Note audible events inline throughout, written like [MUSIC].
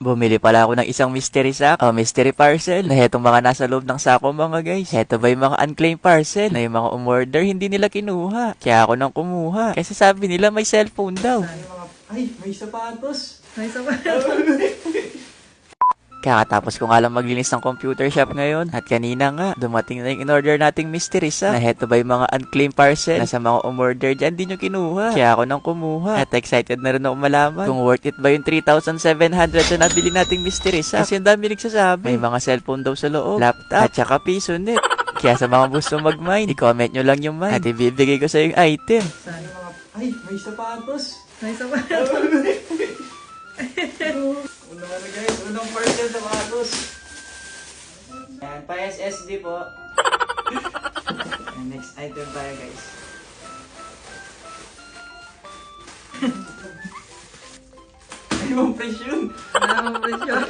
Bumili pala ako ng isang mystery sack, o mystery parcel, na hetong mga nasa loob ng sako mga guys. Heto ba yung mga unclaimed parcel, na yung mga umorder hindi nila kinuha. Kaya ako nang kumuha. Kasi sabi nila may cellphone daw. Ay, may sapatos. May sabay. [LAUGHS] Kakatapos ko nga lang maglinis ng computer shop ngayon. At kanina nga, dumating na yung in-order nating mystery sack. Na heto ba yung mga unclaimed parcel na sa mga umorder dyan, di nyo kinuha. Kaya ako nang kumuha. At excited na rin ako malaman kung worth it ba yung 3,700 na nabili nating mystery sack. Kasi ang dami nagsasabi. May mga cellphone daw sa loob, laptop, at saka piso net. Kaya sa mga gusto mag-mine, i-comment nyo lang yung mine. At ibibigay ko sa yung item. Sana. Ay, may sapatos. May sabay. [LAUGHS] Na guys, unang parcel sapatos. Yan, pa SSD po. And next item tayo guys. [LAUGHS] Ibang presyo yun. Wala mo presyo. Yan.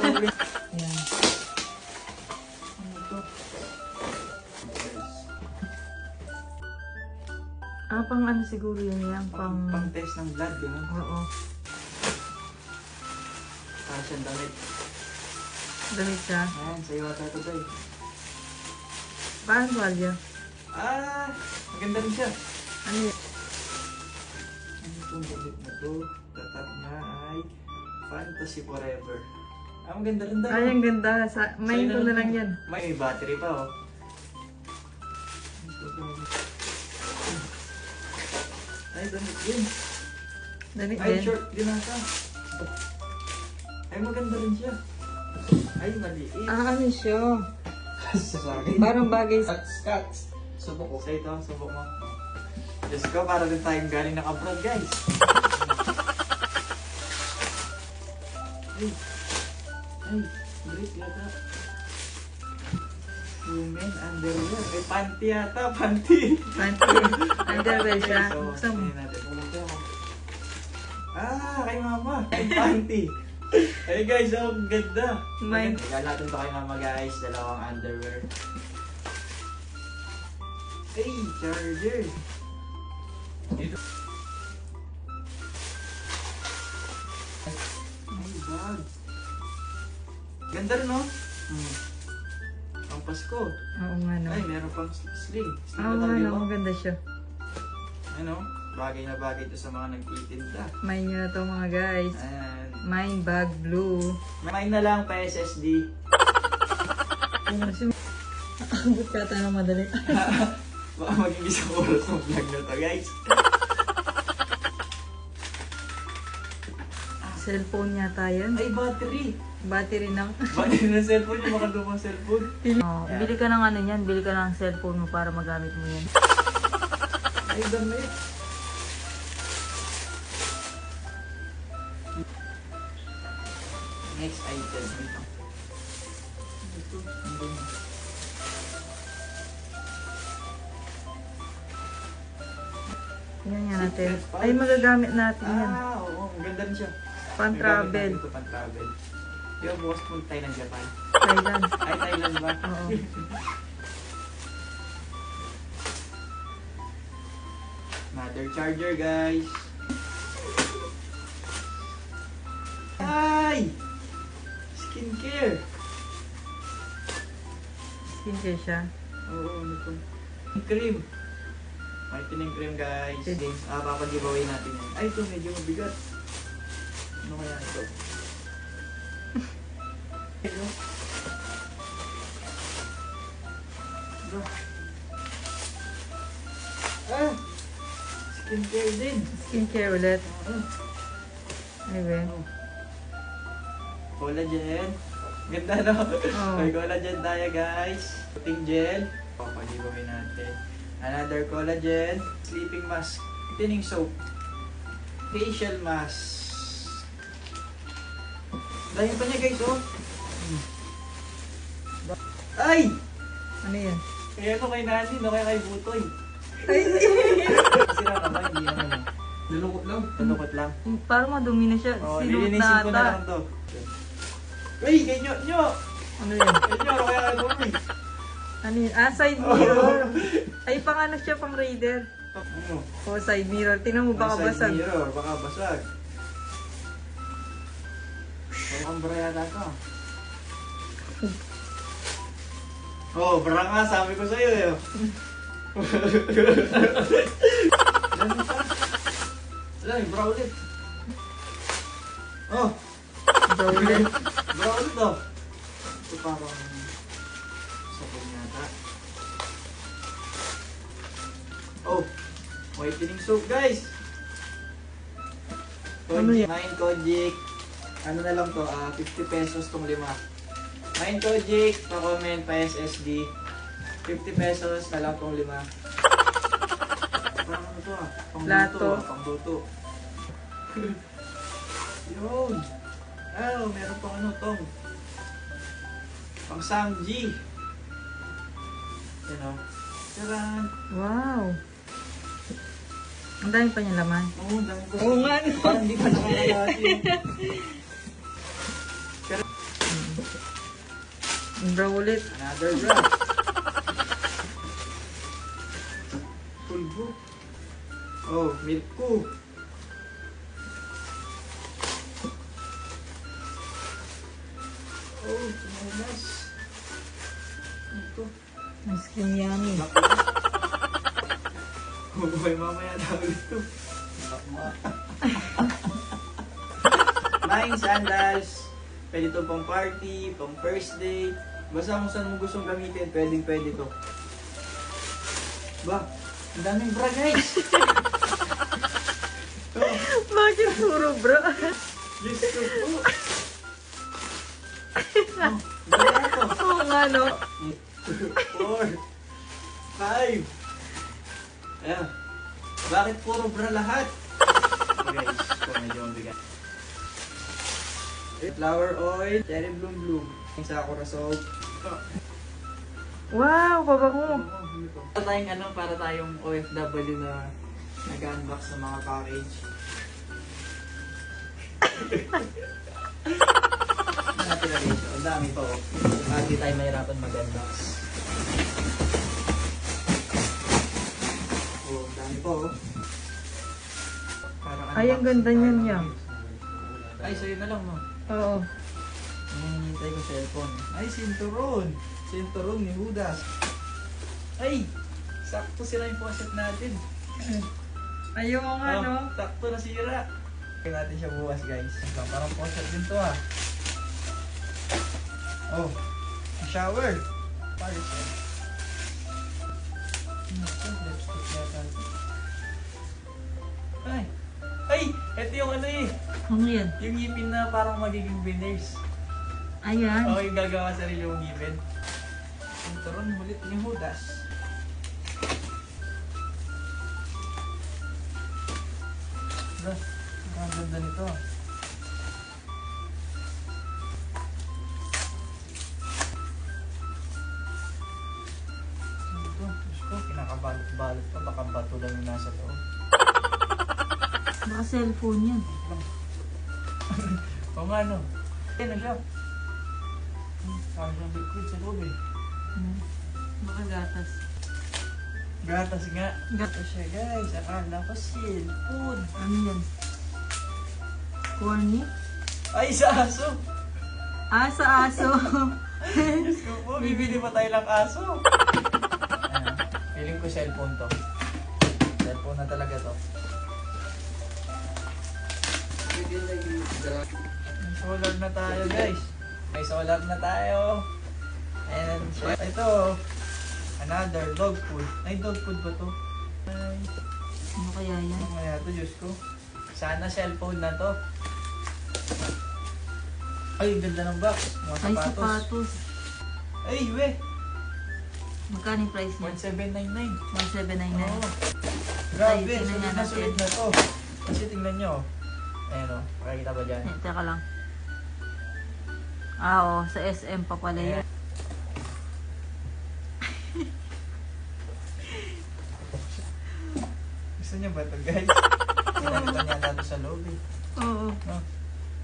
Ano to? Ah, pang ano siguro yun yan? Pang, Pang... pang test ng blood, gano'n. Oo. Siyang damit. Damit siya. Ayan, sa'yo ata ito tayo. Paano value? Ah, maganda rin siya. Ano yun? Ano itong damit na to? Tatap na ay Fantasy Forever. Ah, maganda rin daw. Ay, ang ganda. Sa, Sa'yo ko na lang yan. May battery pa, oh. Ay, damit din. Damit Ay, din. short din ata. Ay, maganda rin siya. Ay, maliit. Ah, ano siya? Sa akin. Parang bagay sa... Cuts, cuts. Subok ko. Sa ito, subok mo. Diyos ko, para din tayong galing ng abroad, guys. ay, ay, break yata. Women underwear. Ay, panty yata, panty. Panty. Underwear siya. So, Buksan mo. tingnan natin. Buksan mo. Ah, kay mama. Ay, panty. Ay guys, oh, ang ganda. May- Maganda. natin to kay mama guys, dalawang underwear. Ay, charger. Dito. Ay, bag. Ganda rin, no? Hmm. Pang Pasko. Oo nga no. Ay, meron pang sling. Sling Oo nga no. yun? Maganda siya. Ano? Bagay na bagay to sa mga nagtitinda. Main nyo na to mga guys. And, Mine bag blue. may na lang pa SSD. Siya? Nakakabot ka tayo ng madali. [LAUGHS] Baka maging isang oras ng vlog na to, guys. Cellphone yata yan. Ay, battery. Battery ng... Battery ng cellphone yung makadumang cellphone. Oh, bili ka ng ano yan, bili ka ng cellphone mo para magamit mo yan. Ay, damit. Next item. Ito. Ito. Yan yan natin. Ay, magagamit natin yan. Ah, oo. Ang ganda rin siya. Pan travel. Ito, pan travel. Yung bukas punta tayo ng Japan. Thailand. Ay, Thailand ba? Oo. Another charger, guys. Skincare. Skincare siya. Oo, ano to? Cream. May tining cream, guys. Pwede. Ah, papag-giveaway natin yan. Ay, ito medyo mabigat. Ano kaya ito? Ito. Ito. Ah! Skincare din. Skincare ulit. Ah. Ay, ben. Collagen. Ganda no? Oo. May collagen tayo guys. Puting gel. Papag-giveaway natin. Another collagen. Sleeping mask. Tining soap. Facial mask. Dahil pa niya guys oh. Ay! Ano yan? Kaya ano kay Nani, no kaya kay Butoy. Ay, [LAUGHS] Sira naman, hindi naman eh. Nalungkot lang. Tanukot lang. parang madumi na siya. Oh, Sinuot na ko na ata. lang to. Uy, kay Nyo! Ano yan? Kay Nyo, ano kaya kay Butoy? Ano yan? Ah, side mirror. Ay, pang ano siya, pang raider. Ano? O, side mirror. Tingnan mo, baka Side basag. mirror, baka basag. Mukhang bra yata to. Oh, bra nga, sabi ko sa'yo eh. [LAUGHS] Yung bra ulit. Oh, ulit. Bra ulit oh. Ito parang sabon yata. Oh, whitening soap guys. Ano yan? Nine Kojic. Ano na lang to, ah 50 pesos tong lima. Nine Kojic, pa-comment, pa-SSD. 50 pesos na lang tong lima. Parang ano to ah, pang Plato. ah, pang luto. [LAUGHS] Yun. Oh, meron pang ano tong. Pang Samji. Yan o. Taran. Wow. Ang dami pa niya laman. Oo, oh, dami ko. Oo nga, no? Parang hindi pa nakakalati. Bro ulit. Another bra. Pulbo. Oh, milk ko. Boy, mamaya daw ito. Maing sandals. Pwede to pang party, pang first date. Basta kung saan mo gustong gamitin, pwedeng pwede to. Ba, ang daming bra guys. [LAUGHS] oh, Bakit puro bro? Diyos ko po. [LAUGHS] Oh, bra to. Oo nga, no? Four. Five. Ayan. Bakit puro bra lahat? Guys, ito medyo mabigat. Flower oil, cherry bloom bloom. Yung sakura soap. Wow, pabango. Para tayong ano, para tayong OFW na nag-unbox ng mga package. Ang dami pa oh. Para di tayo mahirapan mag-unbox. Ay, ang ganda niyan, Yam. Ay, sa'yo na lang no. Oo. Hinihintay ko cellphone. Ay, sinturon. Sinturon ni Judas. Ay, sakto sila yung faucet natin. [CLEARS THROAT] Ayaw nga, no? Oh, sakto nasira. Kaya natin siya bukas, guys. Ito, parang faucet din to, ah. Oh, shower. Paris. Ano to? Lipstick yata. Ay, ay, ito yung ano eh. Ano yan? Yung ngipin na parang magiging veneers. Ayan. Oo, yung gagawa sarili yung ngipin. Ang turon ulit ni Judas. Bro, ang ganda nito. Ano to? Diyos ko, kinakabalot-balot pa. Baka bato lang yung nasa loob. Baka cellphone yan. [LAUGHS] O nga no. Ano siya? Hmm, Parang siyang liquid sa loob eh. Hmm. Baka gatas. Gatas nga. Gat- Ito siya guys. Akala ko cellphone. Ano yan? Corny? Ay, sa aso! Ah, sa aso. [LAUGHS] Diyos ko po, bibili pa tayo ng aso. Ayan. Feeling ko cellphone to. Cellphone na talaga to. May solar na tayo guys. May solar na tayo. And ito, another dog food. Ay, dog food ba to? Ay, ano kaya yan? ano kaya to, Diyos ko? Sana cellphone na to. Ay, ganda ng box. Mga Ay, sapatos. sapatos. Ay, we! Magkano yung price niya? 1799. 1799. Oo. Grabe, Ay, sulit na sulit na to. Kasi tingnan nyo. Ayan o, makikita ba dyan? Eh, teka lang. Ah, oo. Sa SM pa pala yun. [LAUGHS] Gusto niyo ba ito guys? [LAUGHS] Sinalitan niya natin sa loob eh. Oo. No?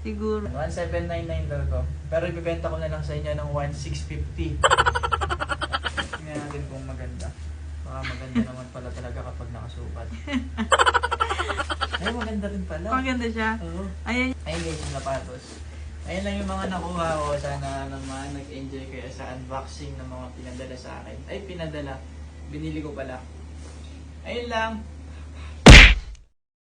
Siguro. 1799 daw to. Pero ibibenta ko na lang sa inyo ng 1650. [LAUGHS] Tingnan natin kung maganda. Baka maganda naman pala talaga kapag nakasukat. Ay, maganda rin pala. Maganda siya. Oo. Ayan. Ayun guys, yung sapatos. Ayun lang yung mga nakuha ko. Sana naman nag-enjoy kayo sa unboxing ng mga pinadala sa akin. Ay, pinadala. Binili ko pala. Ayun lang.